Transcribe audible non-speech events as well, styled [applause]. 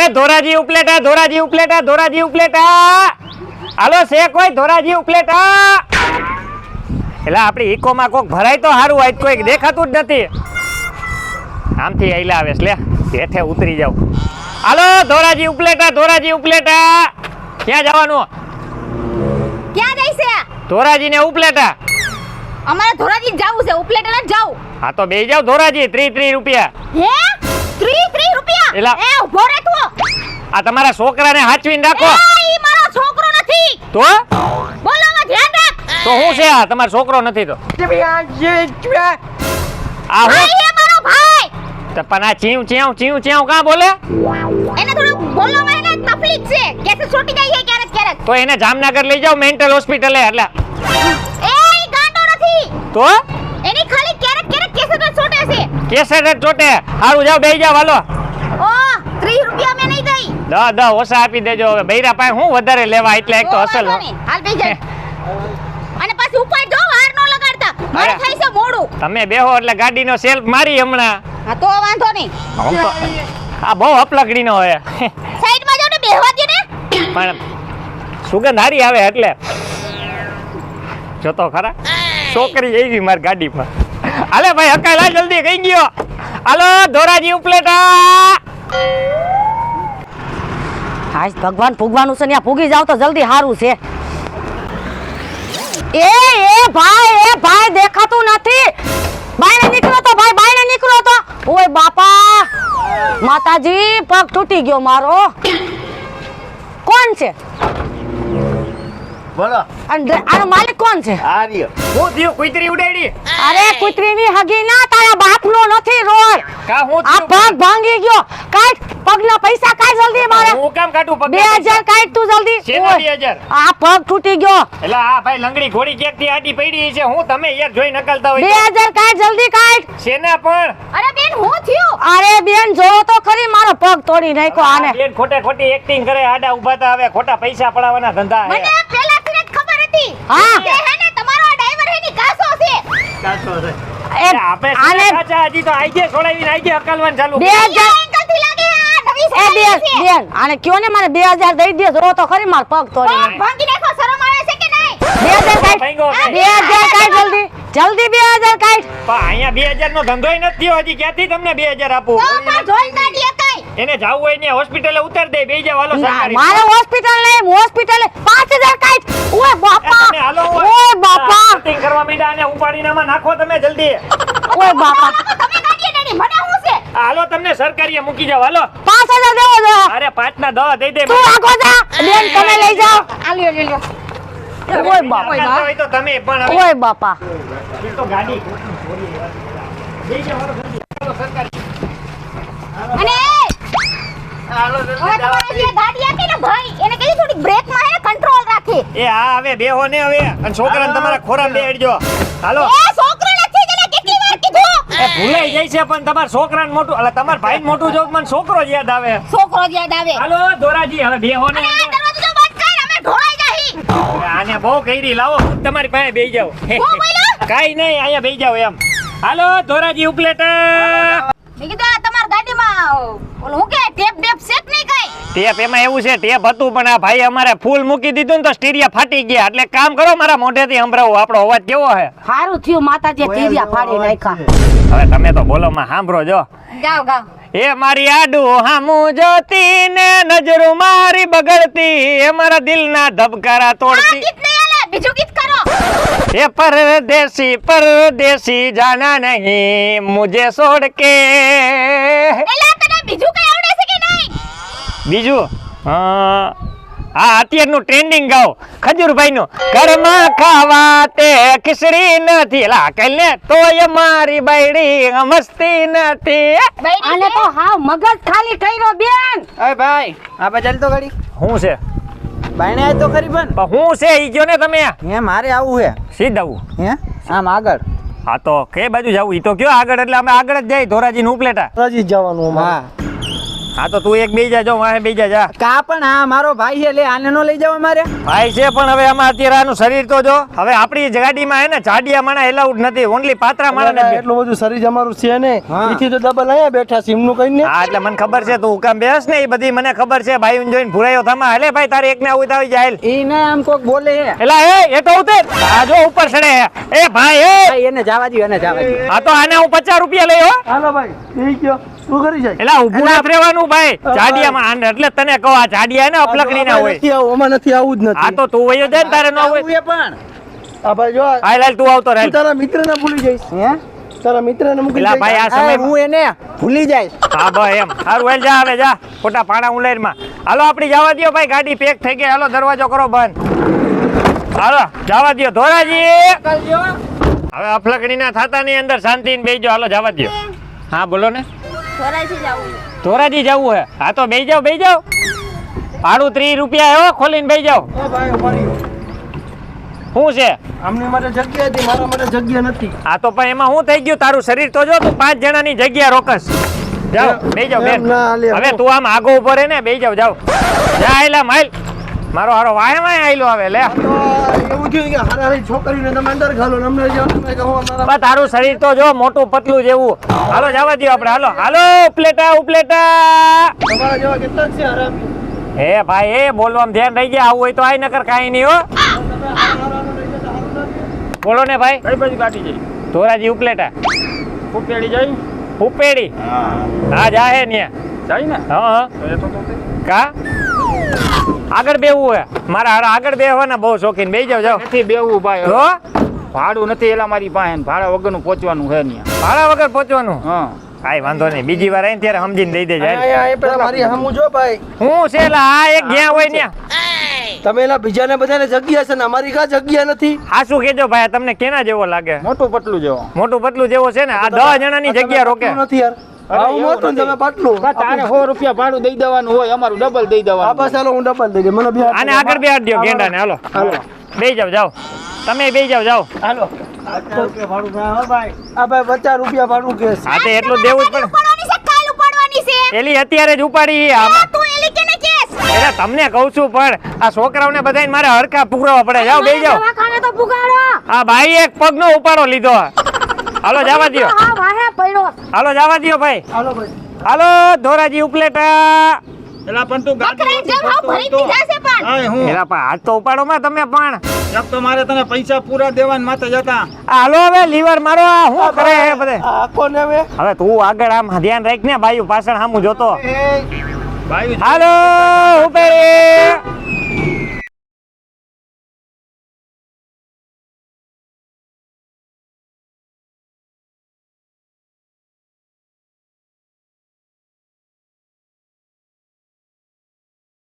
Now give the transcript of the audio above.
એ ધોરાજી ઉપલેટા ધોરાજી ઉપલેટા ધોરાજી ઉપલેટા. હાલો છે કોઈ ધોરાજી ઉપલેટા. એટલે આપણી ઇકોમાં કોક ભરાય તો સારું હોય કોઈ દેખાતું જ નથી. આમથી આઈલા આવે એટલે હેઠે ઉતરી જાવ હાલો ધોરાજી ઉપલેટા ધોરાજી ઉપલેટા. ક્યાં જવાનું? ક્યાં જાય છે? ધોરાજી ને ઉપલેટા. અમારે ધોરાજી જવું છે ઉપલેટા નથી જવું. હા તો બે જાવ ધોરાજી ત્રી ત્રી રૂપિયા. હે? 30 30 રૂપિયા એલા. એ ઊભો રે તું. આ તમારા છોકરાને હાચવીને રાખો. એ મારો છોકરો નથી. તો? બોલવામાં ધ્યાન રાખ. તો હું છે આ? તમારો છોકરો નથી તો? આ હું? એ મારો ભાઈ. તો પણ આ ચીવ ચીવ ચીવ ચીવ કાં બોલે? એને થોડું બોલવામાં એને તકલીફ છે. કેસે છૂટી જાય છે ક્યારેક ક્યારેક. તો એને જામનગર લઈ જાઓ મેન્ટલ હોસ્પિટલે એટલે. એ ગાંડો નથી. તો? એની ખાલી ક્યારેક ક્યારેક કેસે છોટે છે. કેસેટ જ ચોટે. સારું જાઓ બેહી જાઓ હાલો. ઓ 30 રૂપિયા મેં દસ દસ ઓછા આપી દેજો. હવે બૈરા પાસે હું વધારે લેવા? એટલે એક તો અસલ. હાલ બેસી જા. [laughs] અને પાછી ઉપાડ જો વાર નો લગાડતા. મારે. થાય છે મોડું. તમે બેહો એટલે ગાડીનો સેલ્ફ મારી હમણાં. હા તો વાંધો નહીં. આ બહુ અપલકડીનો હોય. સાઈડમાં જો ને બેહવા દે ને. પણ સુગંધ હારી આવે એટલે. જોતો ખરા? છોકરી એવી મારી ગાડીમાં. હાલે ભાઈ હકાલા જલ્દી કઈ ગયો? હાલો ધોરાજી ઉપલેટા. આજ ભગવાન ભોગવાનું છે ને ભોગી જાવ તો જલ્દી સારું છે. એ એ ભાઈ એ ભાઈ દેખાતું નથી. બાયણે નીકળો તો ભાઈ બાયણે નીકળો તો. ઓય બાપા માતાજી પગ તૂટી ગયો મારો. કોણ છે? બોલો. અને આનો માલિક કોણ છે? આ રહ્યો. હું થયું કુતરી ઉડાડી. અરે કૂતરીની હગી ના તારા બાપનો નથી રોડ કા હું આ? પગ ભાંગી ગયો. કાઢ પગના પૈસા કાઈ જલ્દી ખોટી એક્ટિંગ કરે આડા ઊભા તા હવે ખોટા પૈસા પડાવવાના ધંધા મને હા. કે આપણે આને હજી તો આઈ ગયા છોડાવીને આઈ ગયા અકલવાન ચાલુ 2000 એ બેન બેન આને કયો ને મને 2000 દઈ દે જો તો ખરી માર પગ તોડી પગ ભાંગી નાખો શરમ આવે છે કે નહીં? બે હજાર કાઢ. ભાંગ્યો છે. બે હજાર કાઢ જલ્દી. જલ્દી બે હજાર કાઢ. પણ અહીંયા બે હજાર નો ધંધોય નથી થયો હજી ક્યાંથી તમને બે હજાર આપું? તો પણ જોઈ કાઢી એકાઈ એને જાવું હોય ને હોસ્પિટલે ઉતાર દે બે જાવ હાલો સરકારી. મારે હોસ્પિટલ નહીં હોસ્પિટલે પાંચ હજાર કાઢ. ઓય બાપા હાલો ઓય બાપા. શૂટિંગ કરવા મીડા ને ઉપાડીને માં નાખો તમે જલ્દી. ઓય બાપા તમે કાઢીએ ને મને શું છે આ હાલો તમને સરકારીએ મૂકી જાવ હાલો. પાંચ હજાર દેવો દો અરે પાંચ ના દવા દઈ દે તું આગો જા બેન તમે લઈ જાઓ. આ લ્યો લ્યો ઓય બાપા. તો તમે પણ ઓય બાપા. તો ગાડી. બે જાવ હાલો સરકારી. અને હાલો હવે ગાડી આપી ને ભાઈ એને કીધું થોડી બ્રેકમાં હે કંટ્રોલ રાખી. એ હા હવે બેહો ને હવે. અને છોકરાને તમારા ખોરાક બેડજો હાલો એ છોકરો નથી તને કેટલી વાર કીધું એ ભૂલાઈ જાય. છે પણ તમારા છોકરાને મોટું એટલે તમારા ભાઈ મોટું જોઉં મને છોકરો જ યાદ આવે. છોકરો જ યાદ આવે. હાલો દોરાજી હવે બેહો ને અને આ દરવાજો જો બંધ કર અમે ઢોળાઈ જાહી. હવે આને બહુ કરી લાવો તમારી પાસે બેહી જાવ કાઈ નહીં અહીંયા બેહી જાવ એમ. હાલો ધોરાજી ઉપલેટા. કીધું આ ગાડીમાં ઓલું હું કે ટેપ બેપ શેક નહીં કઈ? ટેપ એમાં એવું છે ટેપ હતું પણ આ ભાઈ અમારે ફૂલ મૂકી દીધું ને તો સ્ટીરિયા ફાટી ગયા. એટલે કામ કરો મારા મોઢેથી સંભળાવો આપણો અવાજ કેવો છે? સારું થયું માતાજી તીરિયા ફાડી નાખ્યા. હવે તમે તો બોલો માં સાંભળો જો. એ મારી આડું હામું જોતી ને નજરો મારી બગડતી એ મારા દિલના ધબકારા તોડતી. બીજું ગીત કરો. એ પરદેશી પરદેશી જાના નહીં મુજે છોડ કે બીજું કઈ આવડે છે કે નહીં? બીજું? અ, આ અત્યારનું ટ્રેન્ડિંગ ગાઓ. ખજૂરભાઈનું ઘરમાં ખાવા તે ખીચડી નથી. એલા કઈ ને તોય મારી બાયડી મસ્તી નથી. આને તો હાવ મગજ ખાલી કર્યો બેન. અરે ભાઈ આ બા ચાલ તો ઘડી. હું છે? બાયણે આય તો ખરી પણ. હું છે ઈ ગયો ને તમે? હે મારે આવું હે. સીધાવું હે? આમ આગળ. હા તો કઈ બાજુ જવું? ઈ તો કયો આગળ એટલે અમે આગળ જ જઈ ધોરાજી નું ઉપલેટા. ધોરાજી જવાનું હા. હા તો તું એક બીજા જા જો મારે બેઈ જા. જા કા પણ આ મારો ભાઈ છે લે આને નો લઈ જાવ અમારે. ભાઈ છે પણ હવે આમાં અત્યારે આનું શરીર તો જો હવે આપણી ગાડીમાં હે ને જાડિયા માણા એલાઉડ નથી ઓનલી પાતરા માણા ને એટલું બધું શરીર અમારું છે ને હા. એથી તો ડબલ અહીંયા બેઠા છે એમનું કઈ ને. હા એટલે મને ખબર છે તું કામ બેસ ને એ બધી મને ખબર છે ભાઈ જોઈને ભૂરાયો તમા હલે ભાઈ તારે એકને આવું તો આવી જાય ઈ ને આમ કોક બોલે હે એલા એ એ તો ઉતર. આ જો ઉપર ચડે એ ભાઈ એ. ભાઈ એને જવા દ્યો એને જવા દ્યો. આ તો આને હું પચાસ રૂપિયા લઈ હો હાલો ભાઈ એ ગયો. શું કરી જાય? એલા ઊભું નથી રહેવાનું ભાઈ. જાડિયામાં આને એટલે તને કહો આ જાડિયા ને અપલકડી ના હોય. નથી આવું અમારે નથી આવું જ આ તો તું વયો જાય ને તારે ન હોય. આવું પણ. આ ભાઈ જો હાલ હાલ તું આવતો રહે. તારા મિત્રને ભૂલી જઈશ. હે? તારા મિત્રને મૂકી એલા ભાઈ આ આ સમય હું એને ભૂલી જાય હા ભાઈ એમ. સારું હાલ જા હવે જા. ખોટા પાણા ઉલેરમાં હાલો આપણી જવા દયો ભાઈ ગાડી પેક થઈ ગઈ. હાલો દરવાજો કરો બંધ. હાલો જવા દ્યો. ધોરાજી! હવે અફલકડીના થાતાની અંદર શાંતિ ને બેજો હાલો જવા દયો. હા બોલો ને. ધોરાજી જવું હે? હા તો બેસી જાઓ બેસી જાઓ. ભાડું ત્રીસ રૂપિયા એવો ખોલીને બેસી જાઓ. ઓ શું છે? આમની માટે જગ્યા હતી મારા માટે જગ્યા નથી. આ તો પણ એમાં શું થઈ ગયું? તારું શરીર તો જો તું પાંચ જણાની જગ્યા રોકસ. જાઓ બેસી બેન હાલે. હવે તું આમ આગો ઊભો રહે ને બેસી જાવ જાઓ. જા આયલા માઇલ મારો હારો વાય વાય આયલો આવે લે. એવું થયું કે હારા હારી છોકરીને તમે અંદર ઘાલો અમને જો તમે કહો અમારા તારું શરીર તો જો મોટું પતલું જેવું. હાલો જવા દો આપણે હાલો. હાલો ઉપલેટા ઉપલેટા. તમારા જેવા કેટલા છે હરામી એ ભાઈ એ બોલવામાં ધ્યાન રહી ગયા આવું હોય તો આય નકર કાંઈ નહીં હો. બોલો ને ભાઈ. કઈ બાજુ ગાડી જઈ ધોરાજી ઉપલેટા. ઉપેડી જઈ ઉપેડી. હા. જાહે ને જાય ને? હા હા. કા? આગળ બેવું હે મારા હારા આગળ બેહવાના બહુ શોખીન. બેસી જાવ જાવ નથી બેવું ભાઈ. હો? ભાડું નથી એલા મારી પાસે ને ભાડા વગરનું પહોંચવાનું છે ને ભાડા વગર પહોંચવાનું? હા. કાંઈ વાંધો નહીં. બીજી વાર આવીને ત્યારે સમજીને દઈ દેજે. એ પેલા મારી હમુ જો ભાઈ. હું છે લા આ એક ગયા હોય ને તમે એના બીજાને બધાને જગ્યા છે ને અમારી કા જગ્યા નથી? આ શું કેજો ભાઈ તમને કેના જેવો લાગે? મોટું પટલું જેવો. મોટું પતલું જેવો છે ને? આ દસ જણાની જગ્યા રોકે. નથી યાર. તારે સો રૂપિયા ભાડું દઈ દેવાનું હોય અમારું ડબલ દઈ દેવાનું બસ હાલો હું ડબલ દઈ દે મને બે આને આગળ બે દો ગેંડાને હાલો. હાલો. બે જાવ જાઓ. તમે બે જાવ જાઓ. હાલો. આ ભાઈ પચાસ રૂપિયા ભાડું કે હા તે એટલું દેવું જ પડે. ઉપાડવાની છે કાલ ઉપાડવાની છે. એલી અત્યારે જ ઉપાડી. આ આમાં તું એલી કેને કેસ? એટલે તમને કહું છું પણ આ છોકરાઓને બધાય મારે હરખા પુકરાવા પડે. જાઓ બે જાઓ. દવાખાને તો પુગાડો. આ ભાઈ એક પગનો ઉપાડો લીધો. હાલો જવા હા પડ્યો હાલો જવા દો ભાઈ. હાલો ભાઈ. હાલો ધોરાજી ઉપલેટા. એલા પણ તું ગાડી ભરી દીધા છે પણ. આય હું. એલા પણ હાથ તો ઉપાડો માં તમે પણ. એક તો મારે તને પૈસા પૂરા દેવાન માથે જતા હાલો હવે લીવર મારો આ હું કરે હે બધે? આ આખો હવે. હવે તું આગળ આમ ધ્યાન રાખ ને બાયું પાછળ સામું જોતો. ભાઈ હાલો ઉપેરી